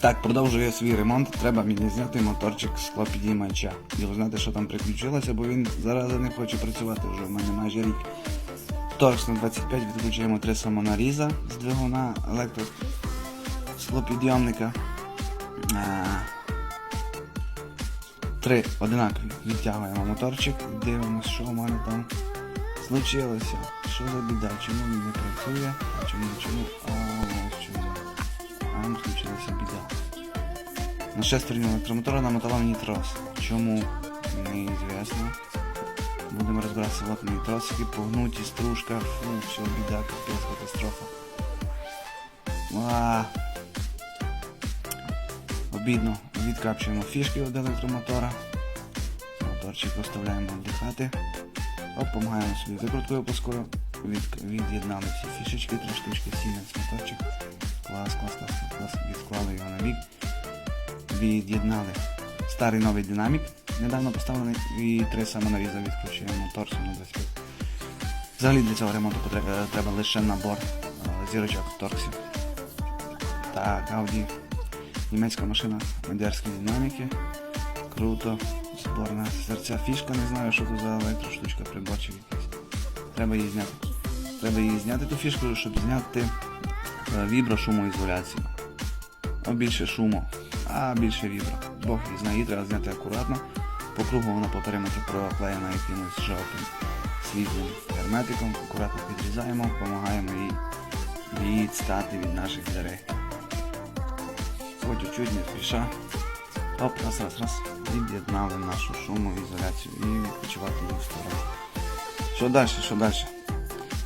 Так, продовжую свій ремонт. Треба мені зняти моторчик з склопідіймача. І узнати, що там приключилося, бо він зараз не хоче працювати вже в мене майже рік. Торкс на 25 відключаємо три самонаріза з двигуна електро склопідйомника. Е, Три одинакові. Відтягуємо моторчик, дивимося, що в мене там случилося. Що за біда? Чому він не працює? Чому, чому? Там случилася біда. На шестерню електромотора намотала мені трос. Чому? Неізвісно. Будемо розбиратися, от мої тросики, погнуті, стружка, фу, все, біда, капець, катастрофа. А, обідно. Відкапчуємо фішки від електромотора. Моторчик оставляємо віддихати. Оп, помагаємо собі викруткою поскоро. Від, від'єднали всі фішечки, три штучки, Siemens моторчик. Клас, клас, клас, клас. Відклали його на бік. Від'єднали старий новий динамік. Недавно поставлений і три самонаріза відключуємо торсу на 25. Взагалі для цього ремонту потре- треба лише набор е, зірочок торксів. Так, Audi. Німецька машина, мадярські динаміки. Круто. Зборна серця фішка, не знаю, що це за електроштучка, приборчик якийсь. Треба її зняти. Треба її зняти ту фішку, щоб зняти е, вібро шумоізоляцію. А більше шуму, а більше вібро. Бог її знає, її треба зняти акуратно. По кругу вона по периметру проклеєна якимось жовтим світлим герметиком. Акуратно підрізаємо, допомагаємо їй відстати від наших дверей. По чуть-чуть не спіша. Оп, раз, раз, раз. Від'єднали нашу шумоізоляцію і відпочивати в сторону. Що далі, що далі?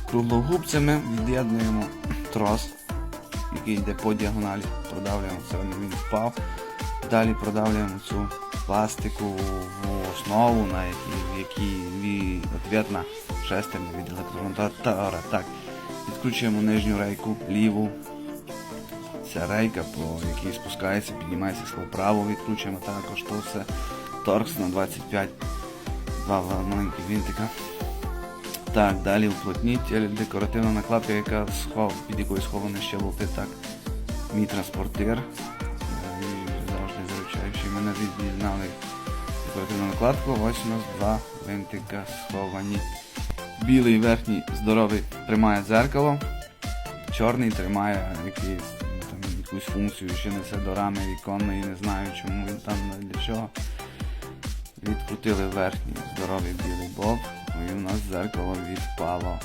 Круглогубцями від'єднуємо трос, який йде по діагоналі, продавлюємо це, він впав. Далі продавлюємо цю пластикову основу, на якій, якій ві- відповідна шестерня від електромотора. Так, відкручуємо нижню рейку, ліву. Ця рейка, по якій спускається, піднімається право, відкручуємо також то все. Торкс на 25, два маленькі винтика. Так, далі уплотнітель, декоративна накладка, яка схов, під якою сховані ще болти. Так, мій транспортир. Е, Завжди виручаючи мене від'єднали декоративну накладку. Ось у нас два винтика сховані. Білий верхній здоровий тримає дзеркало. Чорний тримає якийсь, якусь функцію, ще несе до рами віконної, не знаю чому він там для чого. Відкрутили верхній здоровий білий болт, і у нас дзеркало відпало.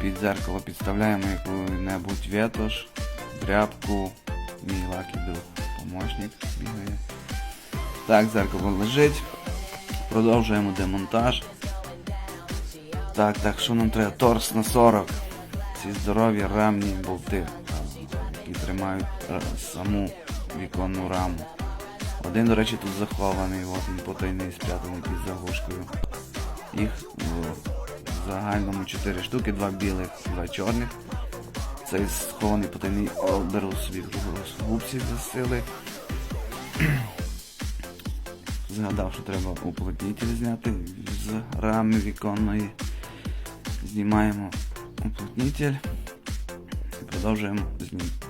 Під дзеркало підставляємо яку-небудь ветош, дрябку, мій лакий друг, помощник бігає. Так, дзеркало лежить. Продовжуємо демонтаж. Так, так, що нам треба? Торс на 40. Ці здорові рамні болти, які тримають е, саму віконну раму. Один, до речі, тут захований, от він потайний спрятаний під заглушкою. Їх в загальному 4 штуки, два білих, два чорних. Цей схований потайний о, беру собі губці засили. Згадав, що треба уплотнитель зняти з рами віконної. Знімаємо уплотнитель і продовжуємо зні-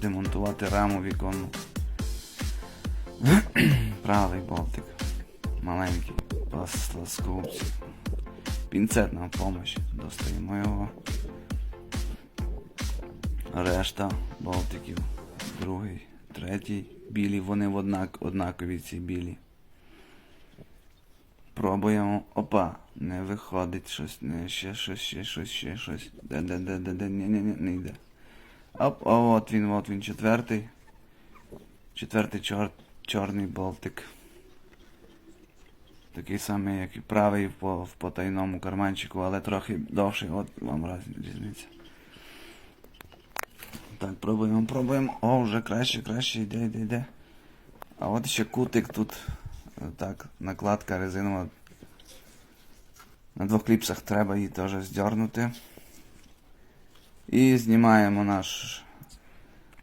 демонтувати раму віконну. Правий болтик. Маленький пласкопці. Пінцет нам помощь. Достаємо його. Решта болтиків. Другий, третій. Білі, вони в однак, однакові ці білі. Пробуємо. Опа, не виходить щось, не, ще щось, ще щось, ще щось. Де, де, де, де, де, ні, ні, ні, не йде. Оп, от він, от він, четвертий. Четвертий чор, чорний болтик. Такий самий, як і правий по- в потайному карманчику, але трохи довший, от вам раз різниця. Так, пробуємо, пробуємо. О, вже краще, краще, йде, йде, йде. А от ще кутик тут. Так, накладка резинова. На двох кліпсах треба її теж здернути. І знімаємо наш,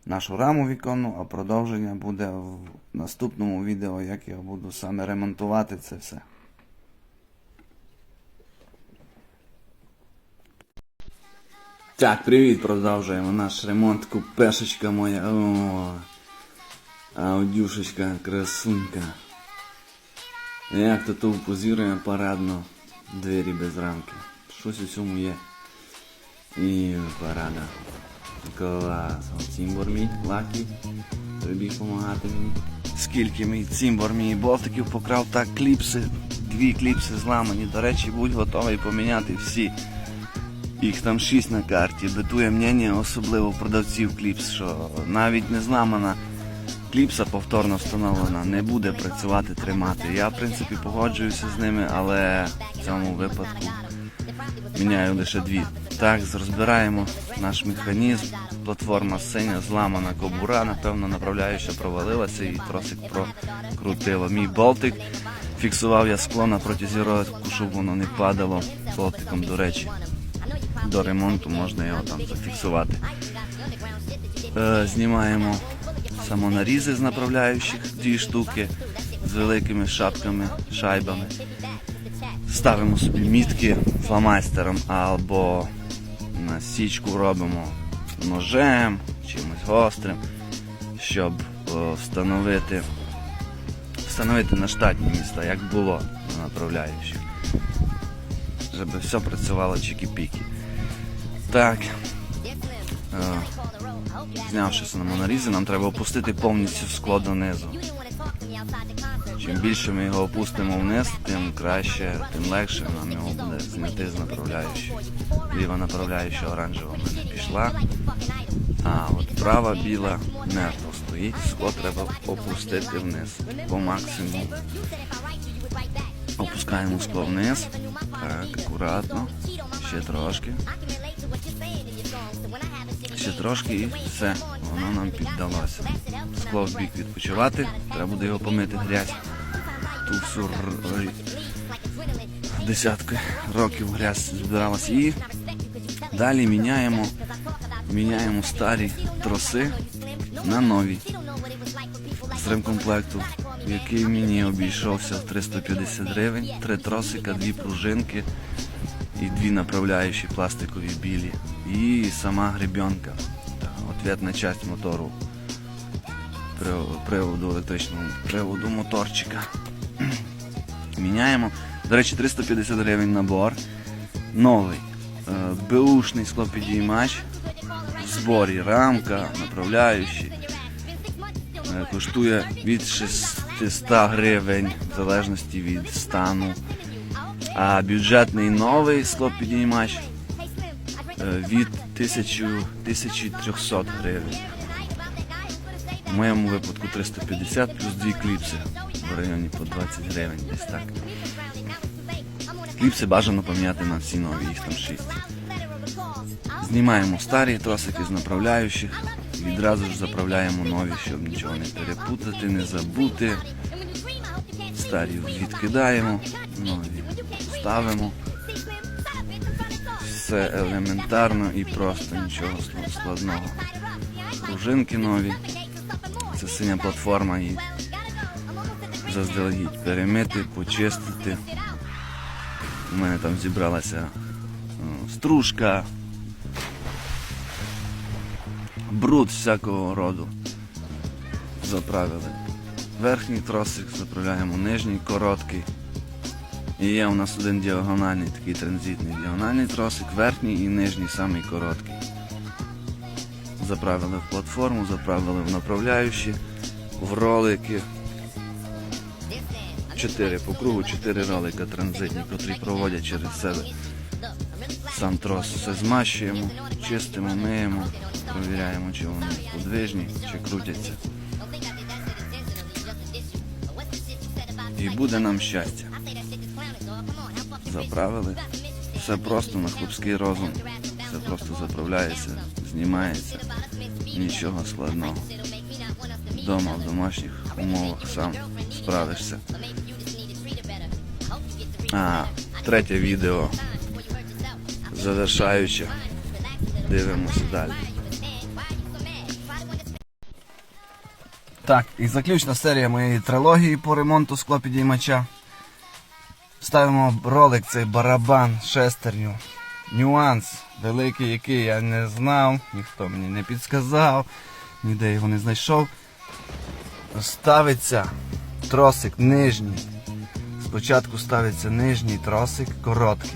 нашу раму віконну, а продовження буде в наступному відео, як я буду саме ремонтувати це все. Так, привіт, продовжуємо наш ремонт. Купешечка моя. О, аудюшечка, красунька. Як то тут позірує парадно двері без рамки. Щось у цьому є. І парада. Клас. Цімбор мій, лакі. Прибіг допомагати мені. Скільки мій цімбор мій болтиків покрав, так кліпси. Дві кліпси зламані. До речі, будь готовий поміняти всі. Їх там шість на карті. Битує мнення, особливо продавців кліпс, що навіть не зламана кліпса повторно встановлена, не буде працювати тримати. Я, в принципі, погоджуюся з ними, але в цьому випадку міняю лише дві. Так, розбираємо наш механізм. Платформа синя, зламана кобура, напевно, направляюча провалилася і тросик прокрутило. Мій болтик. Фіксував я скло на протязі року, щоб воно не падало болтиком, до речі. До ремонту можна його там зафіксувати. Е, знімаємо самонарізи з направляючих, дві штуки з великими шапками, шайбами. Ставимо собі мітки фломастером або на січку робимо ножем, чимось гострим, щоб встановити, встановити на штатні міста, як було на направляючих. Щоб все працювало чики-піки. Так. Е, знявши самонарізи, нам треба опустити повністю скло донизу. Чим більше ми його опустимо вниз, тим краще, тим легше нам його буде зняти з направляючої. Ліва направляюча оранжева в мене пішла. А от права біла мертво стоїть, скло треба опустити вниз по максимуму. Опускаємо скло вниз. Так, акуратно. Ще трошки. Ще трошки і все, воно нам піддалося. Скло в бік відпочивати, треба буде його помити грязь. Ту всю десятки років грязь збиралась. І далі міняємо, міняємо старі троси на нові з ремкомплекту, який мені обійшовся в 350 гривень, три тросика, дві пружинки і дві направляючі пластикові білі. І сама гребенка. Ответна часть мотору. Прив- Приводу електричного приводу моторчика. Міняємо. До речі, 350 гривень набор. Новий. Е, Беушний склопідіймач. В зборі рамка, направляючі. Е, Коштує від 600 гривень в залежності від стану. А бюджетний новий склопідіймач е, від 1300 гривень. В моєму випадку 350 плюс дві кліпси в районі по 20 гривень десь так. Кліпси бажано поміняти на всі нові, їх там 6. Знімаємо старі тросики з направляючих, відразу ж заправляємо нові, щоб нічого не перепутати, не забути. Старі відкидаємо, нові ставимо. Все елементарно і просто нічого складного. Пружинки нові. Це синя платформа і заздалегідь перемити, почистити. У мене там зібралася стружка, бруд всякого роду. Заправили. Верхній тросик заправляємо, нижній короткий. І є у нас один діагональний такий транзитний діагональний тросик, верхній і нижній самий короткий. Заправили в платформу, заправили в направляючі, в ролики. Чотири по кругу, чотири ролика транзитні, котрі проводять через себе сам трос. Все змащуємо, чистимо, миємо, провіряємо, чи вони подвижні, чи крутяться. І буде нам щастя. Заправили. Все просто на хлопський розум. Все просто заправляється, знімається. Нічого складного. Вдома в домашніх умовах сам справишся. А, третє відео. Завершаюче. Дивимося далі. Так, і заключна серія моєї трилогії по ремонту склопідіймача. Ставимо ролик цей барабан шестерню. Нюанс. Великий, який я не знав, ніхто мені не підсказав, ніде його не знайшов. Ставиться тросик нижній. Спочатку ставиться нижній тросик короткий.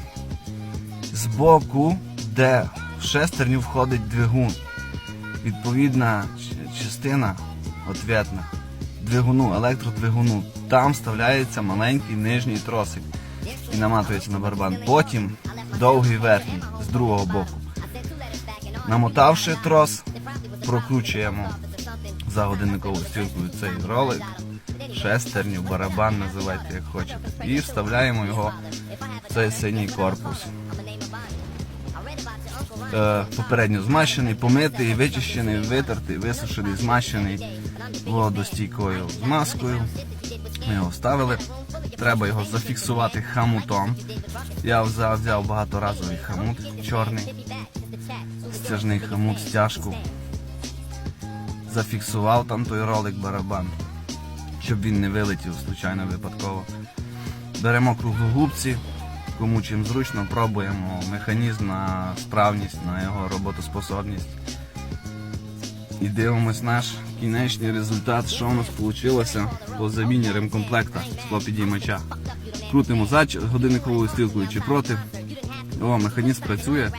Збоку, де в шестерню входить двигун. Відповідна частина ответна двигуну, електродвигуну. Там вставляється маленький нижній тросик і наматується на барабан. Потім довгий верхній другого боку. Намотавши трос, прокручуємо за годинниковою стрілкою цей ролик, шестерню, барабан називайте як хочете. І вставляємо його в цей синій корпус. Е, попередньо змащений, помитий, вичищений, витертий, висушений, змащений водостійкою змазкою. Ми його вставили. Треба його зафіксувати хамутом. Я взяв, взяв багаторазовий хамут чорний, стяжний хамут, стяжку. Зафіксував там той ролик барабан, щоб він не вилетів случайно випадково. Беремо круглогубці, кому чим зручно, пробуємо механізм на справність, на його роботоспособність. І дивимось наш кінечний результат, що у нас вийшло по заміні ремкомплекта склопідіймача. Крутимо за годинниковою стрілкою чи проти. О, механізм працює.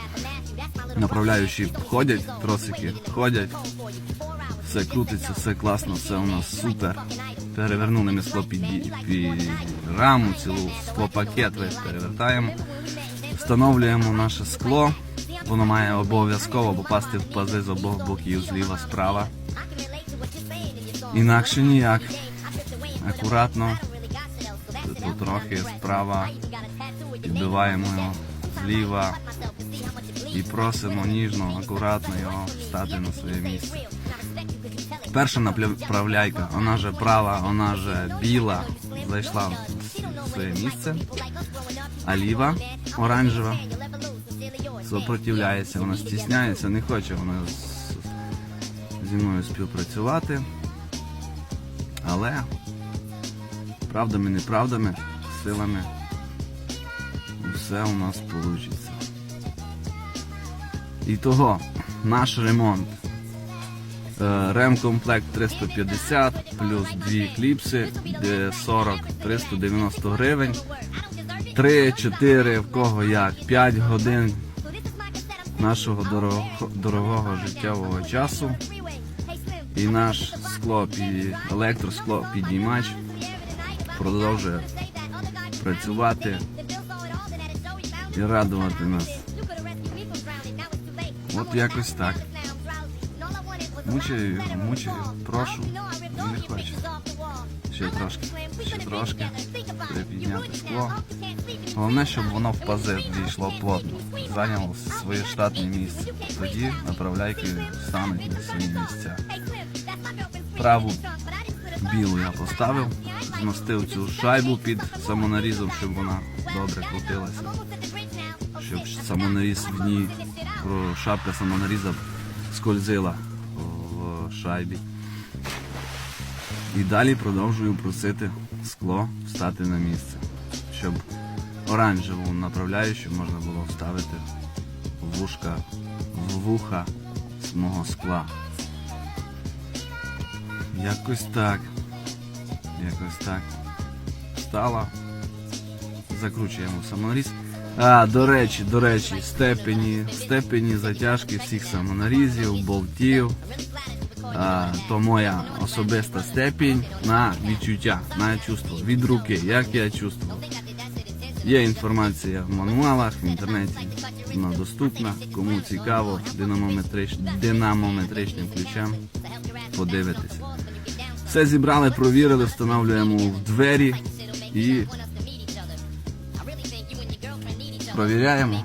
Направляючі ходять, тросики ходять. Все крутиться, все класно, все у нас супер. Перевернули ми скло під, під раму, цілу склопакет весь перевертаємо. Встановлюємо наше скло. Воно має обов'язково попасти в пази з обох боків, зліва, справа. Інакше ніяк. Акуратно. Тут трохи справа. Підбиваємо його зліва. І просимо ніжно, акуратно його встати на своє місце. Перша направляйка, вона же права, вона же біла, зайшла в своє місце, а ліва, оранжева, сопротивляється, вона стісняється, не хоче вона зі мною співпрацювати. Але правдами, неправдами, силами все у нас вийде. І того, наш ремонт. Е, Ремкомплект 350 плюс дві кліпси, 40 390 гривень. 3-4 в кого як, 5 годин нашого дорого, дорогого життєвого часу. І наш скло електроскло підіймач продовжує працювати і радувати нас. От якось так. Мучаю його, мучаю, прошу, він не хоче. Ще трошки, ще трошки. Треба підняти скло. Головне, щоб воно в пази війшло плотно, зайняло своє штатне місце. Тоді направляйки стануть на свої місця. Праву білу я поставив, змастив цю шайбу під самонарізом, щоб вона добре крутилася. Щоб самонаріз в ній, про- шапка самонаріза скользила в шайбі. І далі продовжую просити скло встати на місце, щоб оранжеву направляючу можна було вставити в вушка, в вуха мого скла. Якось так. Якось так. Встала. Закручуємо саморіз. А, до речі, до речі, степені, степені затяжки всіх самонарізів, болтів. А, то моя особиста степінь на відчуття, на чувство від руки, як я чувствую. Є інформація в мануалах, в інтернеті вона доступна. Кому цікаво, динамометрич, динамометричним ключем подивитися. Все зібрали, провірили, встановлюємо в двері і провіряємо.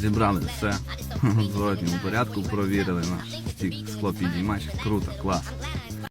Зібрали все в зворотньому порядку, провірили наш стік склопідіймач. Круто, клас.